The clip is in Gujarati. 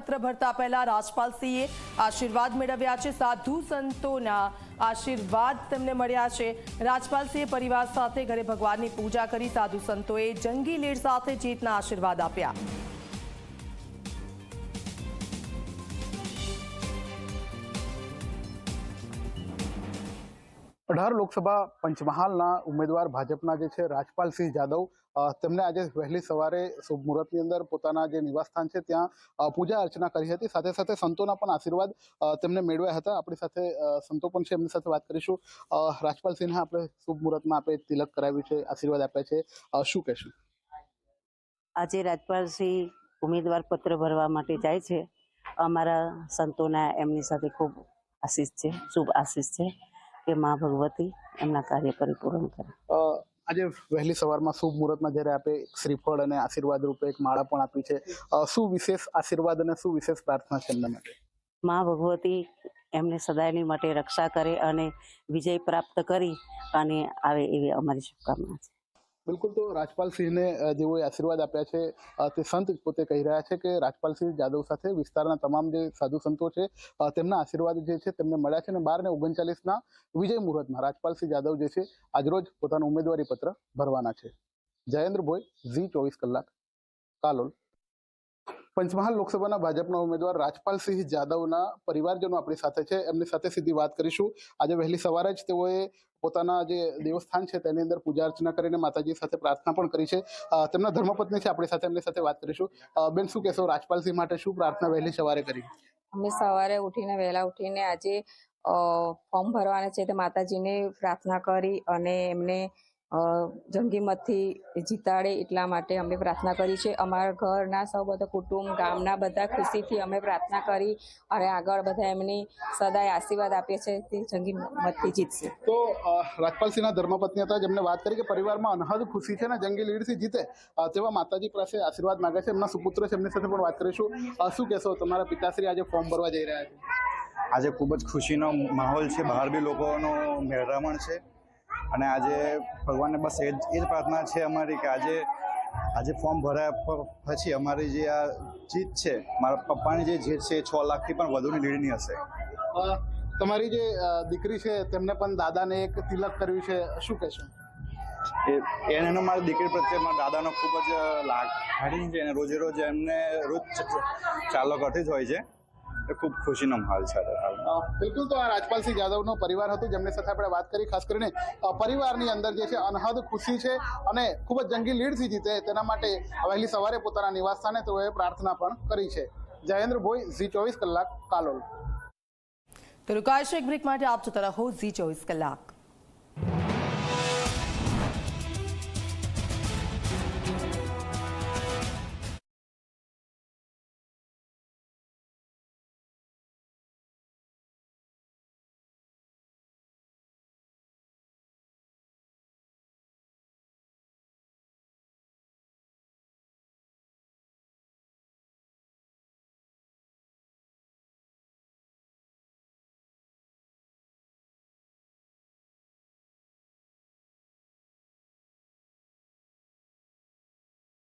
પત્ર ભરતા પહેલા રાજપાલસિંહે આશીર્વાદ મેળવ્યા છે. સાધુ સંતોના આશીર્વાદ તેમને મળ્યા છે. રાજપાલસિંહે પરિવાર સાથે ઘરે ભગવાનની પૂજા કરી સાધુ સંતોએ જંગી લીડ સાથે જીતના આશીર્વાદ આપ્યા. અઢાર લોકસભા પંચમહાલના ઉમેદવાર ભાજપના જે છે, રાજપાલસિંહ જાદવ તેમણે આજે વહેલી સવારે શુભ મુહૂર્તની અંદર પોતાના જે નિવાસસ્થાન છે, ત્યાં પૂજા અર્ચના કરી હતી. સાથે સાથે સંતોના પણ આશીર્વાદ તેમને મેળવ્યા હતા. આપણી સાથે સંતો પણ છે, એમની સાથે વાત કરીશું. રાજપાલસિંહને આપણે શુભ મુહૂર્તમાં આપણે તિલક કરાવ્યું છે, આશીર્વાદ આપ્યા છે. શું કહેશું? આજે રાજપાલસિંહ ઉમેદવાર પત્ર ભરવા માટે જાય છે. અમારા સંતોના એમની સાથે ખૂબ આશીષ છે, શુભ આશીષ છે. કે મા ભગવતી એમના કાર્ય પરિપૂર્ણ કરે. આજે વહેલી સવારમાં શુભ મુહૂર્તમાં જ્યારે આપે શ્રીફળ અને આશીર્વાદ રૂપે એક માળા પણ આપી છે શું વિશેષ આશીર્વાદ અને શું વિશેષ પ્રાર્થના છે એમના માટે? મા ભગવતી એમને સદાયની માટે રક્ષા કરે અને વિજય પ્રાપ્ત કરી અને આવે એવી અમારી શુભકામના છે. બિલકુલ તો રાજપાલસિંહને અ, જેઓએ આશીર્વાદ આપ્યા છે તે સંત પોતે કહી રહ્યા છે કે રાજપાલસિંહ જાદવ સાથે વિસ્તારના તમામ જે સાધુ સંતો છે તેમના આશીર્વાદ જે છે તેમને મળ્યા છે અને બાર ને ઓગણચાલીસના વિજય મુહૂર્તમાં રાજપાલસિંહ જાદવ જે છે આજરોજ પોતાનું ઉમેદવારી પત્ર ભરવાના છે. જયેન્દ્ર ભોઈ ઝી ચોવીસ કલાક કાલોલ. પંચમહાલ લોકસભાના ભાજપના ઉમેદવાર રાજપાલસિંહ જાદવના પરિવારજનો આપણી સાથે છે. એમની સાથે સીધી વાત કરીશું. આજે વહેલી સવારે જ તેઓએ પોતાના જે દેવસ્થાન છે તેની અંદર પૂજા અર્ચના કરીને માતાજી સાથે પ્રાર્થના પણ કરી છે. તેમના ધર્મપત્ની છે, આપણી સાથે એમની સાથે વાત કરીશું. બેન, શું કહેશો? રાજપાલસિંહ માટે શું પ્રાર્થના વહેલી સવારે કરી? અમે સવારે ઉઠીને, વહેલા ઉઠીને આજે ફોર્મ ભરવાના છે. તે માતાજીને પ્રાર્થના કરી અને એમને જંગીમતથી જીતાડે એટલા માટે અમે પ્રાર્થના કરી છે. અમારા ઘરના સૌ બધા કુટુંબ ગામના બધા ખુશીથી અમે પ્રાર્થના કરી અને આગળ બધા એમની સદાય આશીર્વાદ આપીએ છે તે જંગીમતથી જીતશે. તો રાજપાલસિંહના ધર્મપત્ની હતા જેમને વાત કરી કે પરિવારમાં અનહદ ખુશી છે ને જંગી લીડથી જીતે તેવા માતાજી પાસે આશીર્વાદ માંગે છે. એમના સુપુત્ર છે એમની સાથે પણ વાત કરીશું. શું કહેશો? તમારા પિતાશ્રી આજે ફોર્મ ભરવા જઈ રહ્યા છે. આજે ખૂબ જ ખુશીનો માહોલ છે. બહાર બી લોકોનો મહેરામણ છે. અને આજે ભગવાનને બસ એ જ એ જ પ્રાર્થના છે અમારી કે આજે આજે ફોર્મ ભરાયા પછી અમારી જે આ જીત છે મારા પપ્પાની જે જીત છે એ છ લાખથી પણ વધુની લીડની હશે. તમારી જે દીકરી છે તેમને પણ દાદાને એક તિલક કર્યું છે શું કહેશો? એ એને મારી દીકરી પ્રત્યે મારા દાદાનો ખૂબ જ લાગ છે. અને રોજે રોજ એમને રોજ ચાલો કરતી જ હોય છે. એ ખૂબ ખુશીનો માહોલ છે હાલ બિલકુલ તો આ રાજપાલસિંહ જાદવનો પરિવાર હતો. જેમની સાથે આપણે વાત કરી ખાસ કરીને પરિવારની અંદર જે છે અનહદ ખુશી છે અને ખૂબ જ જંગી લીડથી જીતે તેના માટે વહેલી સવારે પોતાના નિવાસસ્થાને તેઓએ પ્રાર્થના પણ કરી છે. જયેન્દ્ર ભોઈ ઝી ચોવીસ કલાક કાલોલ. તો રોકાશે એક બ્રેક માટે આપ જોતા રહો ઝી ચોવીસ કલાક.